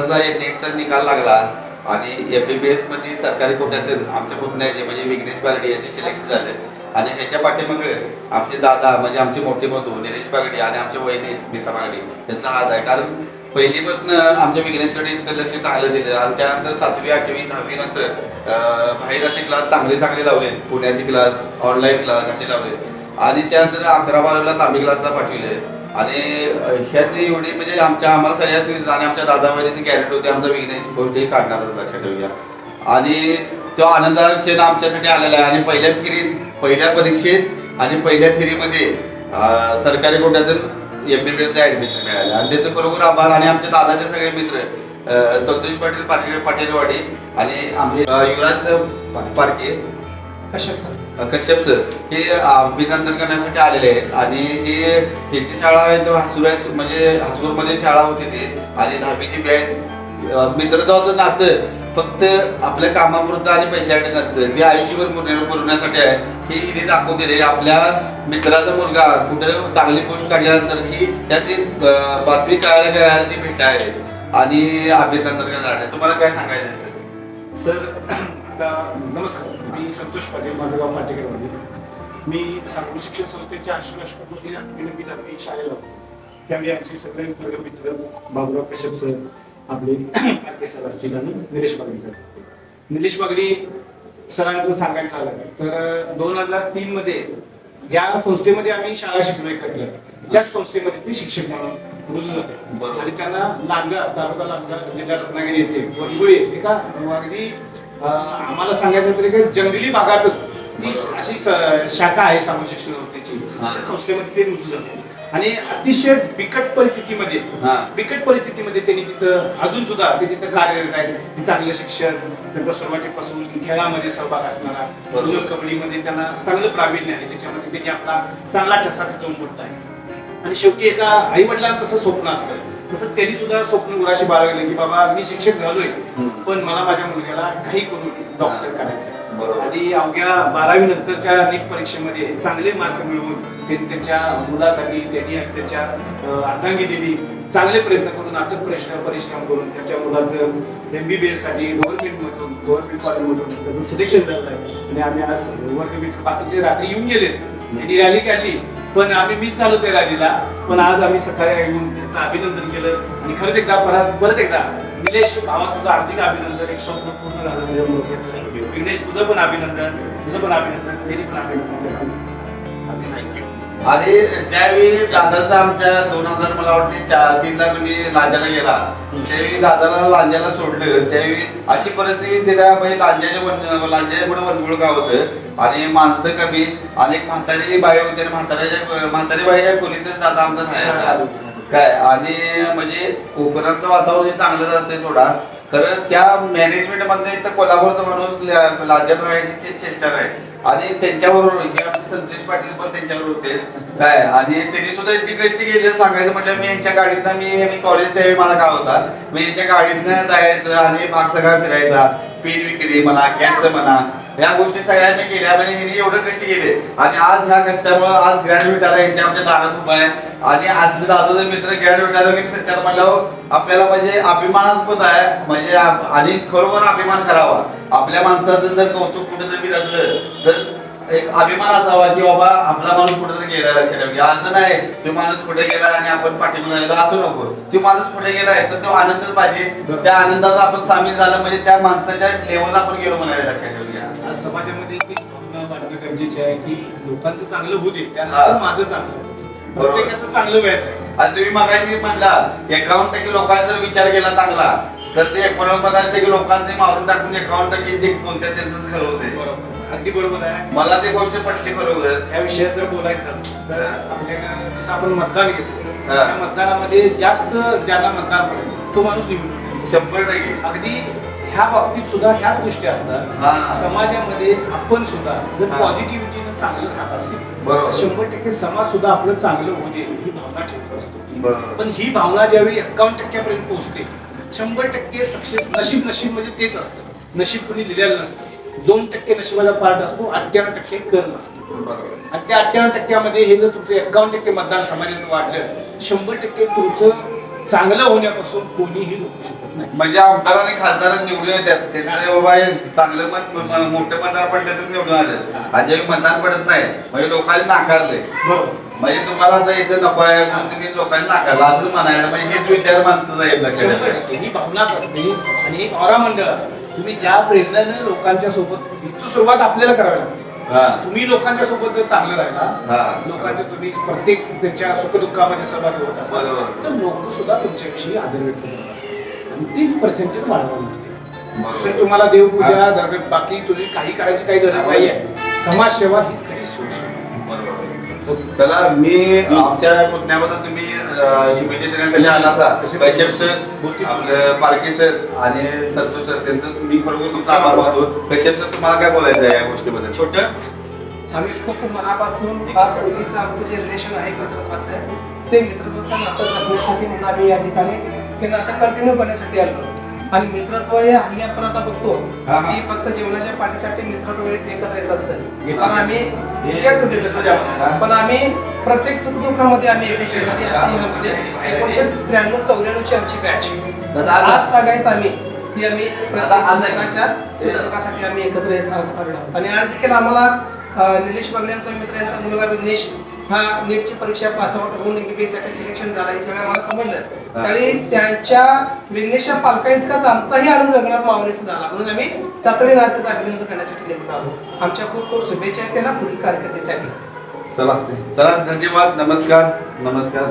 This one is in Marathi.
यंदाचा नेटचा निकाल लागला आणि एम बी बी एसमध्ये सरकारी कोट्यातून आमच्या पुतण्याचे म्हणजे विघ्नेश बागडे यांचे सिलेक्शन झाले. आणि ह्याच्या पाठीमागे आमचे दादा म्हणजे आमचे मोठे बंधू निलेश बागडे आणि आमचे वहिनी स्मिता बागडे यांचा हात आहे. कारण पहिलीपासून आमच्या विघ्नेशकडे इतकं लक्ष चांगलं दिलं आणि त्यानंतर सातवी आठवी दहावी नंतर बाहेर असे क्लास चांगले चांगले लावले. पुण्याचे क्लास ऑनलाईन क्लास असे लावले. आणि त्यानंतर अकरा बारावीला तांबे क्लासला पाठविले. आणि ह्याची एवढी म्हणजे आमच्या आम्हाला सगळ्याच आणि आमच्या दादा वहिनीची गॅरंटी होती आमचा विघ्नेश गोष्ट हे काढणारच लक्षात ठेवूया आणि तो आनंदाचा क्षण आमच्यासाठी आलेला आहे. आणि पहिल्या फेरीत पहिल्या परीक्षेत आणि पहिल्या फेरीमध्ये सरकारी कोट्यातून एम बी बी एसला ऍडमिशन मिळालं. आणि त्याचं बरोबर आभार. आणि आमच्या दादाचे सगळे मित्र संतोष पाटील पाटील पाटीलवाडी आणि आमचे युवराज पारके. कशात सर? कश्यप सर हे अभिनंदन करण्यासाठी आलेले आहेत. आणि हे ह्याची शाळा एकदम हसूर आहे म्हणजे हसूरमध्ये शाळा होती ती. आणि दहावीची बॅच मित्रत्वाचं नातं फक्त आपल्या कामापुरतं आणि पैशासाठी नसतं. ते आयुष्यभर पुरण्या- पुरवण्यासाठी आहे. हे हिने दाखवून दिले आपल्या मित्राचा मुलगा कुठं चांगली पोस्ट काढल्यानंतर ही त्याची बातमी कळायला कळायला ती भेटायला आणि अभिनंदन करण्यासाठी. तुम्हाला काय सांगायचं सर आता नमस्कार. मी संतोष पाटील माझं गाव पाटेकरवाडी मी सांगली शिक्षण संस्थेच्या आश्रममध्ये विनंती आम्ही शाळेला होतो. त्यावेळी आमचे सगळे वर्ग मित्र बाबुराव कश्यप सर आपले आरके सर असतील आणि निलेश बागडी सर निलेश बागडी सरांचं सांगायचं झालं तर दोन हजार तीन मध्ये ज्या संस्थेमध्ये आम्ही शाळा शिकलो एकत्र त्याच संस्थेमध्ये ते शिक्षक म्हणून आणि त्यांना लांजा तालुका लांजा जिल्हा रत्नागिरी येथे वरगुळे एका अगदी आम्हाला सांगायचं तरी की जंगली भागातच ती अशी शाखा आहे सामाजिक शिक्षण संस्थेची. त्या संस्थेमध्ये ते रुजू झाले. आणि अतिशय बिकट परिस्थितीमध्ये. बिकट परिस्थितीमध्ये त्यांनी तिथं अजून सुद्धा ते तिथं कार्यरत आहेत. हे चांगलं शिक्षण त्यांचा सुरुवातीपासून खेळामध्ये सहभाग असणारा कबड्डीमध्ये त्यांना चांगलं प्रावीण्य आहे. त्याच्यामध्ये त्यांनी आपला चांगला ठसा तिथून मोठला आहे. आणि शेवटी एका आई वडिलांचं असं स्वप्न असतं तसं त्यांनी सुद्धा स्वप्न उराशी बाळगले की बाबा मी शिक्षक झालोय. पण मला माझ्या मुलग्याला काही करून डॉक्टर करायचं. आणि अवघ्या बारावी नंतरच्या नीट परीक्षेमध्ये चांगले मार्क मिळवून त्यांनी त्यांच्या मुलासाठी त्यांनी त्याच्या अं, अर्धांगिनीने चांगले प्रयत्न करून अथक परिश्रम परिश्रम करून त्याच्या मुलाचं एमबीबीएससाठी गव्हर्नमेंट मधून गव्हर्नमेंट कॉलेज मधून त्याचं सिलेक्शन झालं आणि आम्ही आज वर्ग मित्र बाकीचे रात्री येऊन गेले त्यांनी रॅली काढली. पण आम्ही मिस झालो त्या रॅलीला पण आज आम्ही सकाळी येऊन त्यांचं अभिनंदन केलं. आणि खरंच एकदा परत परत एकदा निलेश भावा तुझं हार्दिक अभिनंदन एक स्वप्न पूर्ण झालं तुझ्या मुलाचं. विघ्नेश तुझं पण अभिनंदन तुझं पण अभिनंदन त्यांनी पण अभिनंदन आणि ज्यावेळी दादाचा आमच्या दोन हजार मला वाटते चा- तीनला तुम्ही लांजाला गेला त्यावेळी दादाला लांजाला सोडलं त्यावेळी अशी परिस्थिती तिला म्हणजे लांजाच्या लांजाच्या पुढे वनगुळ गाव होतं. आणि माणसं कमी आणि म्हातारी बाई होती आणि म्हाताऱ्याच्या म्हातारी बाईच्या खोलीतच दादा आमचा राहायचा. काय? आणि म्हणजे कोकणातलं वातावरण हे चांगलंच असते थोडा खरं त्या मॅनेजमेंटमध्ये तर कोल्हापूरचा माणूस लांजात राहायची चेष्टा नाही. आणि त्यांच्याबरोबर हे आपले संतोष पाटील पण त्यांच्यावर होते. काय? आणि त्यांनी सुद्धा इतकी कष्ट केली. सांगायचं म्हटलं मी यांच्या गाडीतनं मी मी कॉलेज त्यावेळी मला काय होता? मी यांच्या गाडीतनं जायचं आणि भाग सगळा फिरायचा. पीन विक्री म्हणा कॅनचं म्हणा. या गोष्टी सगळ्या मी केल्या म्हणजे हिने एवढं कष्ट केले. आणि आज ह्या कष्टामुळे आज ग्रँड विटारा यांच्या आमच्या दारात उभा आहे. आणि आज दादाचा मित्र ग्रँड विटारा घेऊन फिरतात म्हणल्यावर हो, आपल्याला म्हणजे अभिमानास्पद आहे. म्हणजे आणि खरोखर अभिमान करावा. आपल्या माणसाचं जर कौतुक कुठेतरी बी असलं तर एक अभिमान असावा की बाबा आपला माणूस कुठेतरी गेला लक्षात ठेवा. असं नाही तो माणूस कुठे गेला आणि आपण पाठीमागे राहिलो असं नको. तो माणूस कुठे गेलाय तर तो आनंदच पाहिजे. त्या आनंदात आपण सामील झालं म्हणजे त्या माणसाच्या लेवलला आपण गेलो म्हणायला लक्षात ठेवूया. आज समाजामध्ये तीच भावना वाढणं गरजेचे आहे की लोकांचं चांगलं होऊ दे हा. त्यानंतर माझं चांगलं. प्रत्येकाचं चांगलं व्हायचं आहे आणि तुम्ही मगाशी म्हणला एकावन्न टक्के लोकांचा जर विचार केला चांगला तर ते एकोणपन्नास टक्के लोकांनी मारून टाकून एकावन्न टक्के जे बोलतात त्यांचंच खरं होते बरोबर अगदी बरोबर आहे मला ती गोष्ट पटली बरोबर या विषयात जर बोलायचं तर आपल्याकडे जसं आपण मतदान घेतो हा. त्या मतदानामध्ये जास्त ज्यांना मतदान पडेल तो माणूस निवडून येतो. शंभर टक्के अगदी ह्या बाबतीत सुद्धा ह्याच गोष्टी असतात. समाजामध्ये आपण सुद्धा जर. पॉझिटिव्हिटीनं चांगलं राहत असेल शंभर टक्के समाज सुद्धा आपलं चांगलं होऊ दे ही भावना ठेवत असतो. पण ही भावना ज्यावेळी एक्कावन्न टक्क्यापर्यंत पोहोचते शंभर टक्के सक्सेस नशीब नशीब म्हणजे तेच असतं. नशीब कुणी लिहिलेलं नसतं. दोन टक्के नशिबाचा पार्ट असतो अठ्ठ्याण्णव टक्के कर्म असते. बरोबर. आणि त्या अठ्ठ्याण्णव टक्क्यामध्ये हे जर तुमचं एकावन्न टक्के मतदान समाजाचं वाढलं शंभर टक्के तुमचं चांगलं होण्यापासून कोणीही रोखू शकत नाही. म्हणजे आमदार आणि खासदार निवडून येतात. त्यांचं बाबा हे चांगलं मत म- मोठं मतदार पडलं तर निवडून आले. ज्यावेळी मतदान पडत नाही. म्हणजे लोकांनी नाकारले. बरोबर. म्हणजे तुम्हाला आता इथं नको आहे म्हणून तुम्ही लोकांनी नाकारला. असं म्हणायला म्हणजे हेच विचार माणसाचा आहेत शंभर लक्षात टक्के. ही भावनाच असते. आणि एक औरा मंडळ असतं. तुम्ही ज्या प्रेरणेने लोकांच्या सोबत सुरुवात आपल्याला करावी लागते. तुम्ही लोकांच्या सोबत जर चांगलं राहिला हा. लोकांच्या तुम्ही प्रत्येक त्यांच्या सुखदुःखामध्ये सहभागी होत असाल. तर लोक सुद्धा तुमच्याविषयी आदर व्यक्त करत असतात. आणि तीच पर्सेंटेज वाढवावी लागते. तुम्हाला देवपूजा बाकी तुम्ही काही करायची काही गरज नाहीये. समाजसेवा हीच खरी शिवसेना. चला मी आमच्या पुतण्याबद्दल तुम्ही शुभेच्छा देण्यासाठी आला असा. कश्यप सर आपलं पारखे सर आणि संतोष सर त्यांचं मी खरोखर तुमचा आभार मानतो. कश्यप सर तुम्हाला काय बोलायचं आहे या गोष्टीबद्दल? छोट? आम्ही खूप मनापासून आमचं जे रिलेशन आहे मित्रत्वाचं ते मित्रत्वाचं नातं जपण्यासाठी म्हणून आम्ही या ठिकाणी ते नातं कंटिन्यू करण्यासाठी आलो. आणि मित्रत्व हे हल्ली आपण आता बघतो. की फक्त जेवणाच्या पाठीसाठी मित्रत्व एक- एकत्र येत असतं. पण आम्ही? पण आम्ही प्रत्येक सुखदुःखामध्ये आम्ही एकत्र येणारी अशी आमची एकोणीशे त्र्याण्णव चौऱ्याण्णवची आमची बॅच आज- तागायत आम्ही ती आम्ही सुखदुःखासाठी आम्ही एकत्र येत आहोत आणि आज देखील आम्हाला निलेश बागडे यांचा मित्र यांचा मुलगा विघ्नेश हा नीटची परीक्षा पास आउट होऊन एमबीबीएससाठी सिलेक्शन झाला हे सगळं आम्हाला समजलं. त्यावेळी त्यांच्या विघ्नेशच्या पालका इतकाच आमचाही आनंद गगनात मावण्याचा झाला. म्हणून आम्ही तातडीने आज त्याचं अभिनंदन करण्यासाठी निघून आलो. आमच्या खूप खूप शुभेच्छा आहेत त्यांना पुढील कारकिर्दीसाठी चला चला धन्यवाद नमस्कार नमस्कार